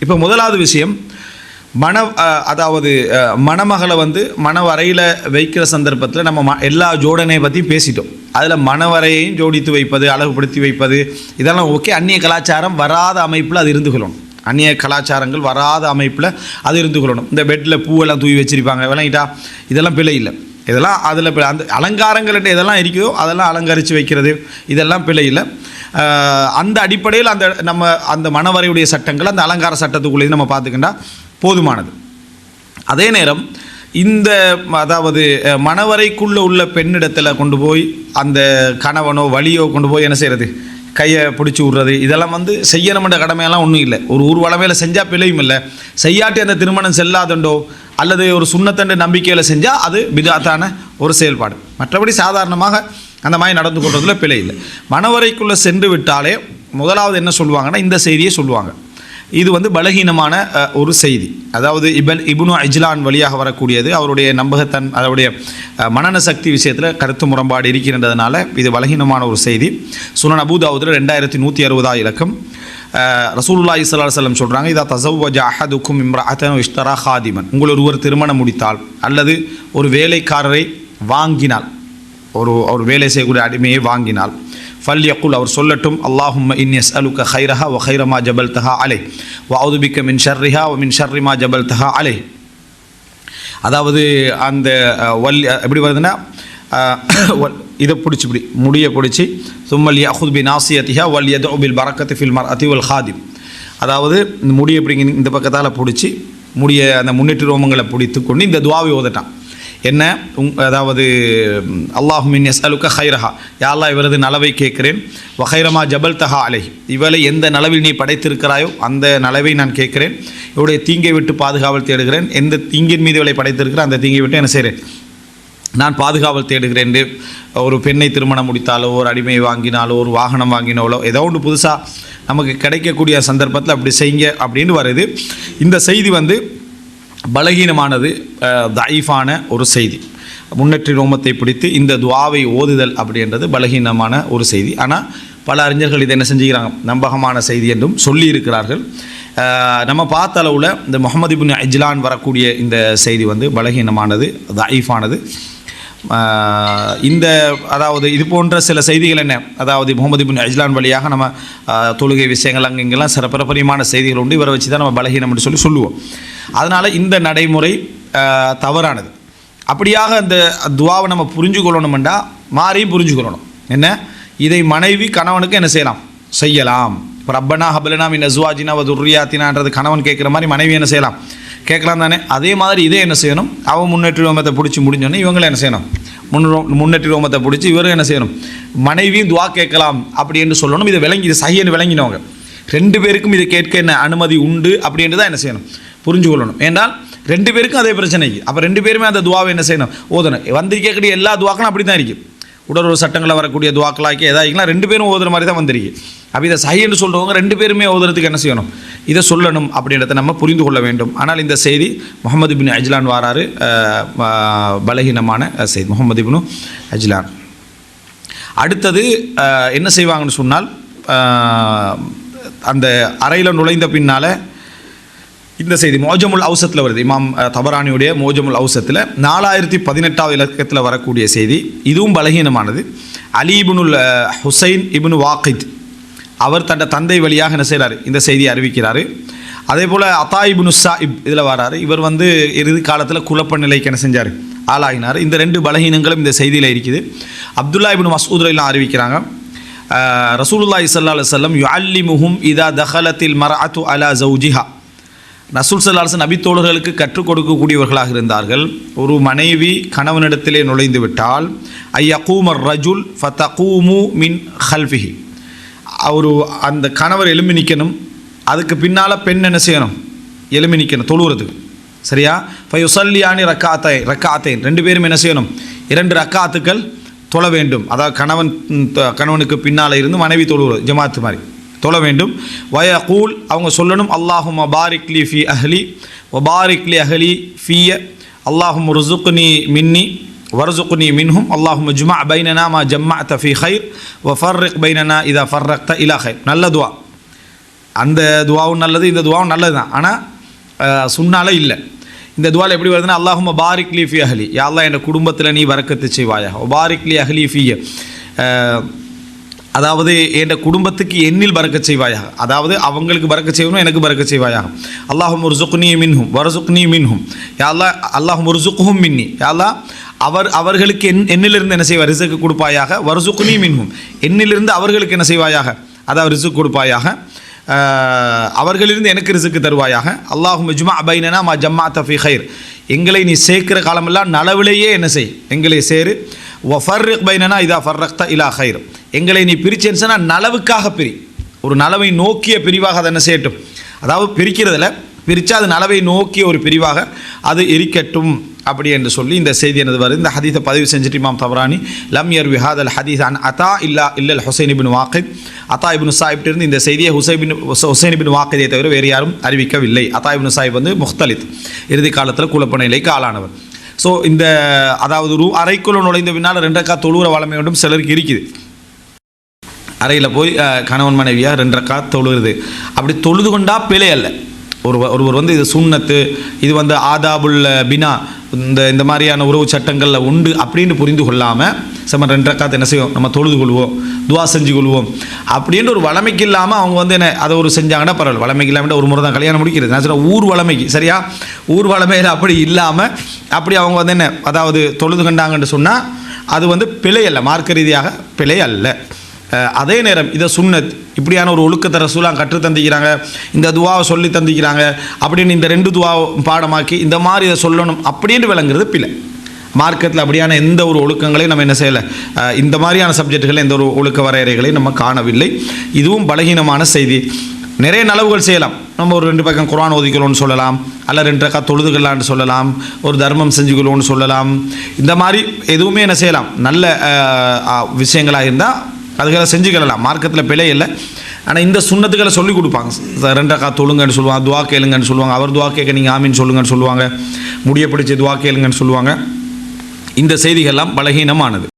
இப்போ முதலாவது விஷயம் மண அதாவது மணமகளை வந்து மணவரையில் வைக்கிற சந்தர்ப்பத்தில் நம்ம ம- எல்லா ஜோடனையை பற்றியும் பேசிட்டோம். அதில் மணவரையையும் ஜோடித்து வைப்பது அழகுபடுத்தி வைப்பது இதெல்லாம் ஓகே. அந்நிய கலாச்சாரம் வராத அமைப்பில் அது இருந்து கொள்ளணும். அந்நிய கலாச்சாரங்கள் வராத அமைப்பில் அது இருந்து கொள்ளணும். இந்த பெட்டில் பூவெல்லாம் தூவி வச்சுருப்பாங்க விளங்கிட்டா இதெல்லாம் பிழை இல்லை. இதெல்லாம் அதில் அந்த அலங்காரங்கள்ட்ட எதெல்லாம் இருக்குதோ அதெல்லாம் அலங்கரித்து வைக்கிறது இதெல்லாம் பிழை இல்லை. அந்த அடிப்படையில் அந்த நம்ம அந்த மணவரையுடைய சட்டங்கள் அந்த அலங்கார சட்டத்துக்குள்ளேயும் நம்ம பார்த்துக்கிட்டா போதுமானது. அதே நேரம் இந்த அதாவது மணவரைக்குள்ளே உள்ள பெண்ணிடத்தில் கொண்டு போய் அந்த கணவனோ வலியோ கொண்டு போய் என்ன செய்கிறது கையை பிடிச்சி விட்றது. இதெல்லாம் வந்து செய்யணுமென்ற கடமையெல்லாம் ஒன்றும் இல்லை. ஒரு ஊர்வலமையில் செஞ்சால் பிழையும் இல்லை. செய்யாட்டி அந்த திருமணம் செல்லாதண்டோ அல்லது ஒரு சுண்ணத்தண்டு நம்பிக்கையில் செஞ்சால் அது பிதாத்தான ஒரு செயல்பாடு. மற்றபடி சாதாரணமாக அந்த மாதிரி நடந்து கொள்வதில் பிழை இல்லை. மணவரைக்குள்ளே சென்று விட்டாலே முதலாவது என்ன சொல்லுவாங்கன்னா இந்த செய்தியை சொல்லுவாங்க. இது வந்து பலகீனமான ஒரு செய்தி. அதாவது இபல் இபுனு அஜ்லான் வழியாக வரக்கூடியது அவருடைய நம்பகத்தன் அவருடைய மனன சக்தி விஷயத்தில் கருத்து முரண்பாடு இருக்கின்றதுனால இது பலகீனமான ஒரு செய்தி. சுனன் அபூதாவுதில் ரெண்டாயிரத்தி நூற்றி அறுபதா இலக்கம். ரசூல்லா இஸ்லா செல்லம் சொல்கிறாங்க இதா தஸவ்வஜ அஹதுக்கும் இம்ரஅத்தன் இஷ்தரா ஹாதிமன். உங்கள் ஒருவர் திருமணம் முடித்தால் அல்லது ஒரு வேலைக்காரரை வாங்கினால் ஒரு அவர் வேலை செய்யக்கூடிய அடிமையை வாங்கினால். ஃபல் யக்குல் அவர் சொல்லட்டும் அல்லாஹும் இன் எஸ் அலுக்க ஹைரஹா வ ஹைரமா ஜபல் தஹா அலை. வ அவுதுபிக்க மின் ஷர்ரிஹா ஒ மின் ஷர்ரிமா ஜபல் தஹா அலை. அதாவது அந்த வல் எப்படி வருதுன்னா வல்- இதை பிடிச்சி இப்படி முடியை பிடிச்சி சும்மல் யஹுத் பி நாசியத்திஹா வல் யது பில் பரக்கத்து ஃபில் மர் அதி வல் ஹாதிம். அதாவது இந்த முடியை இப்படிங்க இந்த பக்கத்தால் பிடிச்சி முடிய அந்த முன்னேற்ற ரோமங்களை பிடித்து கொண்டு இந்த துவாவை ஓதட்டான். என்ன? உங் அதாவது அல்லாஹுமின் எஸ் அலுக்க ஹைரஹா யாழ்லா இவரது நலவை கேட்கிறேன். வஹைரமா ஜபல் தஹா அலை இவளை எந்த நலவில் நீ படைத்திருக்கிறாயோ அந்த நலவை நான் கேட்கிறேன். இவருடைய தீங்கை விட்டு பாதுகாவல் தேடுகிறேன். எந்த தீங்கின் மீது இவளை படைத்திருக்கிற அந்த தீங்கை விட்டு என்ன செய்கிறேன்? நான் பாதுகாவல் தேடுகிறேன். என்று ஒரு பெண்ணை திருமணம் முடித்தாலோ ஒரு அடிமை வாங்கினாலோ ஒரு வாகனம் வாங்கினாலோ ஏதோ ஒன்று புதுசாக நமக்கு கிடைக்கக்கூடிய சந்தர்ப்பத்தில் அப்படி செய்யுங்க அப்படின்னு வருது. இந்த செய்தி வந்து பலகீனமானது அஹ், தயீஃபான ஒரு செய்தி. முன்னேற்றி ரோமத்தை பிடித்து இந்த துவாவை ஓதுதல் அப்படின்றது பலகீனமான ஒரு செய்தி. ஆனால் பல அறிஞர்கள் இதை என்ன செஞ்சுக்கிறாங்க? நம்பகமான செய்தி என்றும் சொல்லி இருக்கிறார்கள் நம்ம பார்த்த அளவில் இந்த முகமது இப்னு அஜ்லான் வரக்கூடிய இந்த செய்தி வந்து பலகீனமானது தயீஃபானது. இந்த அதாவது இது போன்ற சில செய்திகள் என்ன? அதாவது முகமது பின் அஜ்லான் வழியாக நம்ம தொழுகை விஷயங்கள் அங்கே இங்கெல்லாம் சில செய்திகள் உண்டு. இவரை வச்சு தான் நம்ம பலகீனம் என்று சொல்லி சொல்லுவோம். அதனால் இந்த நடைமுறை தவறானது. அப்படியாக அந்த துவாவை நம்ம புரிஞ்சு கொள்ளணுமெண்டா மாறியும் புரிஞ்சுக்கொள்ளணும். என்ன? இதை மனைவி கணவனுக்கு என்ன செய்யலாம்? செய்யலாம். இப்போ ரப்பனா ஹபலனா மின் அசுவாஜினா துர்ரியாத்தினான்றது கணவன் கேட்குற மாதிரி மனைவி என்ன செய்யலாம்? கேட்கலாம் தானே? அதே மாதிரி இதே என்ன செய்யணும்? அவன் முன்னேற்றி ரோமத்தை பிடிச்சி முடிஞ்சோன்னே இவங்களை என்ன செய்யணும்? முன்னோ முன்னேற்றி ரோமத்தை பிடிச்சி இவரும் என்ன செய்யணும்? மனைவியும் துவா கேட்கலாம் அப்படி என்று சொல்லணும். இதை விளங்கி இது சகின்னு விளங்கினவங்க. ரெண்டு பேருக்கும் இதை கேட்க என்ன அனுமதி உண்டு அப்படின்ட்டு தான் என்ன செய்யணும்? புரிஞ்சு கொள்ளணும் ஏன்றால் ரெண்டு பேருக்கும் அதே பிரச்சனைக்கு அப்போ ரெண்டு பேருமே அந்த துவாவை என்ன செய்யணும்? ஓதணும். வந்திருக்கக்கூடிய எல்லா துவாக்களும் அப்படி தான் இருக்குது உடலுறவு சட்டங்களில் வரக்கூடிய துவாக்களாக்கி எதாயிருக்கலாம் ரெண்டு பேரும் ஓதுற மாதிரி தான் வந்திருக்கு. அப்போ இதை சைன்னு சொல்கிறவங்க ரெண்டு பேருமே ஓதுறதுக்கு என்ன செய்யணும்? இதை சொல்லணும் அப்படின்றத நம்ம புரிந்து கொள்ள வேண்டும். ஆனால் இந்த செய்தி முகமது பின் அஜ்லான் வாராரு பலகீனமான செய்தி. முகமது பின் அஜ்லான். அடுத்தது என்ன செய்வாங்கன்னு சொன்னால் அந்த அறையில் நுழைந்த பின்னால் இந்த செய்தி மோஜமுல் அவுசத்தில் வருது. இமாம் தபரானியுடைய மோஜமுல் அவுசத்தில் நாலாயிரத்தி பதினெட்டாவது இலக்கத்தில் வரக்கூடிய செய்தி. இதுவும் பலகீனமானது. அலி இபுனுல் ஹுசைன் இபுனு வாக்கித் அவர் தன் தந்தை வழியாக என்ன செய்கிறார் இந்த செய்தியை அறிவிக்கிறார். அதே போல் அத்தா இப்னு இப் இதில் வராரு. இவர் வந்து இறுதி காலத்தில் குழப்ப நிலைக்கு என்ன செஞ்சார்? ஆளாகினார். இந்த ரெண்டு பலகீனங்களும் இந்த செய்தியில் இருக்குது. அப்துல்லா இபின் மசூத் எல்லாம் அறிவிக்கிறாங்க. ரசூலுல்லா இசல்லா ஸல்லல்லாஹு யு அல்லி முஹும் இதா தஹலத்தில் மர்அத்து அலா ஜவுஜிஹா ரசூல் சல்லாஹன் நபித்தோழர்களுக்கு கற்றுக் கொடுக்கக்கூடியவர்களாக இருந்தார்கள். ஒரு மனைவி கணவனிடத்திலே நுழைந்து விட்டால் ஐயகூமர் ரஜுல் ஃபத்தகூமு மின் ஹல்ஃபிஹி ஒரு அந்த கணவர் எலும்பி நிற்கணும் அதுக்கு பின்னால் பெண் என்ன செய்யணும்? எலும்பி நிற்கணும் தொழுவுறதுக்கு. சரியா? ஃபயுசல்லியானி ரக்காத்தை ரக்காத்தைன். ரெண்டு பேரும் என்ன செய்யணும்? இரண்டு ரக்காத்துக்கள் தொழ வேண்டும். அதாவது கணவன் கணவனுக்கு பின்னால் இருந்து மனைவி தொழுவுறது ஜமாத்து மாதிரி. தொழ வேண்டும். வய கூல் அவங்க சொல்லணும் அல்லாஹும் பாரிக்லி ஃபி அஹ்லி ஒபாரிக்லி அஹ்லி ஃபிய அல்லாஹும் ருசுக்னி மின்னி வரசுக்னி மின்ஹும் அல்லாஹும் ஜுமா பைனனா மா ஜம்மா தஃபி ஹைர் வ ஃபர்ரிக் பைனனா இதா ஃபர்ரக்த இலா ஹைர் நல்ல துவா. அந்த துவாவும் நல்லது இந்த துவாவும் நல்லது தான் ஆனால் சுண்ணால இல்லை. இந்த துவால் எப்படி வருதுன்னா அல்லாஹும் பாரிக்லி ஃபி அஹ்லி. யா என் குடும்பத்தில் நீ வரக்கத்து செய்வாயா பாரிக்லி அஹ்லி ஃபிய. அதாவது என் குடும்பத்துக்கு எண்ணில் பறக்க செய்வாயாக. அதாவது அவங்களுக்கு பறக்க செய்வனும் எனக்கு பறக்க செய்வாயாக. அல்லாஹும் ஒரு சுக்னி மின்ஹும் வரசுக்னி மின்ஹும். யாழ்லா அல்லாஹும் ஒரு சுக்குஹும் மின்னி யாழ்லா அவர் அவர்களுக்கு என் எண்ணிலிருந்து என்ன செய்வார்? ரிசுக்கு கொடுப்பாயாக. வரசுக்னி மின்ஹும். எண்ணிலிருந்து அவர்களுக்கு என்ன செய்வாயாக? அதாவது ரிசுக்கு கொடுப்பாயாக. அவர்களிலிருந்து எனக்கு ரிசுக்கு தருவாயாக. அல்லாஹும் ஜுமா அபைனா மா ஜம்மா தஃபி ஹைர் எங்களை நீ சேர்க்கிற காலமெல்லாம் நலவிலேயே என்ன செய்? எங்களை சேரு. ஒஃபர்ரிக் பைனனா இதா ஃபர்ரக்த இலா ஹைர் எங்களை நீ பிரிச்சேன்னு நலவுக்காக பிரி. ஒரு நலவை நோக்கிய பிரிவாக அதை என்ன செய்யட்டும்? அதாவது பிரிக்கிறதுல பிரித்தா அது நலவை நோக்கிய ஒரு பிரிவாக அது இருக்கட்டும். அப்படி என்று சொல்லி இந்த செய்தி எனது வருது. இந்த ஹதீஸை பதிவு செஞ்சுட்டு இமாம் தவரானி லம் யர் விஹாத் அல் ஹதீஸ் அன் அதா இல்லா இல்லல் ஹுசைன் இபின் வாக்கித் அத்தா இபின் சாஹிப்ட்டு இருந்து இந்த செய்தியை ஹுசைபின் ஹுசைன் இபின் வாக்கிதை தவிர வேறு யாரும் அறிவிக்கவில்லை. அத்தா இபின் சாஹிப் வந்து முஹ்தலித் இறுதி காலத்தில் குழப்ப நிலைக்கு ஆளானவர். ஸோ இந்த அதாவது ரூ அறைக்குள்ள நுழைந்த பின்னால் ரெண்டக்கா தொழுகிற வளமை ஒன்றும் சிலருக்கு இருக்குது. அறையில் போய் கணவன் மனைவியாக ரெண்டக்கா தொழுகிறது. அப்படி தொழுது கொண்டா பிழை அல்ல. ஒரு ஒருவர் வந்து இது சுண்ணத்து இது வந்து ஆதாபுல் பினா இந்த இந்த மாதிரியான உறவு சட்டங்களில் உண்டு அப்படின்னு புரிந்து கொள்ளாமல் செம்ம ரெண்டு ரக்காத்து என்ன செய்வோம்? நம்ம தொழுது கொள்வோம் துவா செஞ்சு கொள்வோம். அப்படின்ற ஒரு வளமைக்கு இல்லாமல் அவங்க வந்து என்ன அதை ஒரு செஞ்சாங்கன்னா பரவாயில்ல. வளமைக்கு இல்லாமல் ஒரு முறை தான் கல்யாணம் முடிக்கிறது. நான் சொல்ல ஊர் வளமைக்கு சரியா? ஊர் வளமையில் அப்படி இல்லாமல் அப்படி அவங்க வந்து என்ன அதாவது தொழுது கண்டாங்கன்னு சொன்னால் அது வந்து பிழை அல்ல மார்க்க ரீதியாக பிழை அல்ல. அதே நேரம் இதை சுண்ணத் இப்படியான ஒரு ஒழுக்கத்தை ரசூலாம் கற்று தந்திக்கிறாங்க இந்த துவாவை சொல்லி தந்திக்கிறாங்க அப்படின்னு இந்த ரெண்டு துவாவை பாடமாக்கி இந்த மாதிரி இதை சொல்லணும் அப்படின்னு விளங்குறது பிள்ளை மார்க்கத்தில் அப்படியான எந்த ஒரு ஒழுக்கங்களையும் நம்ம என்ன செய்யலை இந்த மாதிரியான சப்ஜெக்டுகளில் எந்த ஒரு ஒழுக்க வரையறைகளையும் நம்ம காணவில்லை. இதுவும் பலகீனமான செய்தி. நிறைய நலவுகள் செய்யலாம். நம்ம ஒரு ரெண்டு பக்கம் குரான் ஓதிக்கணும்னு சொல்லலாம் அல்ல ரெண்டு ரக்கா தொழுதுகளான்னு சொல்லலாம் ஒரு தர்மம் செஞ்சுக்கலோன்னு சொல்லலாம். இந்த மாதிரி எதுவுமே என்ன செய்யலாம். நல்ல விஷயங்களாக இருந்தால் அதுக்காக செஞ்சுக்கலாம் மார்க்கத்தில் பிழை இல்லை. ஆனால் இந்த சுண்ணத்துக்களை சொல்லி கொடுப்பாங்க. ரெண்டா கா தொழுங்கன்னு சொல்லுவாங்க துவா கேளுங்கன்னு சொல்லுவாங்க. அவர் துவா கேட்க நீங்கள் ஆமின்னு சொல்லுங்கன்னு சொல்லுவாங்க. முடிய பிடிச்சி துவா கேளுங்கன்னு சொல்லுவாங்க. இந்த செய்திகள்லாம் பலகீனமானது.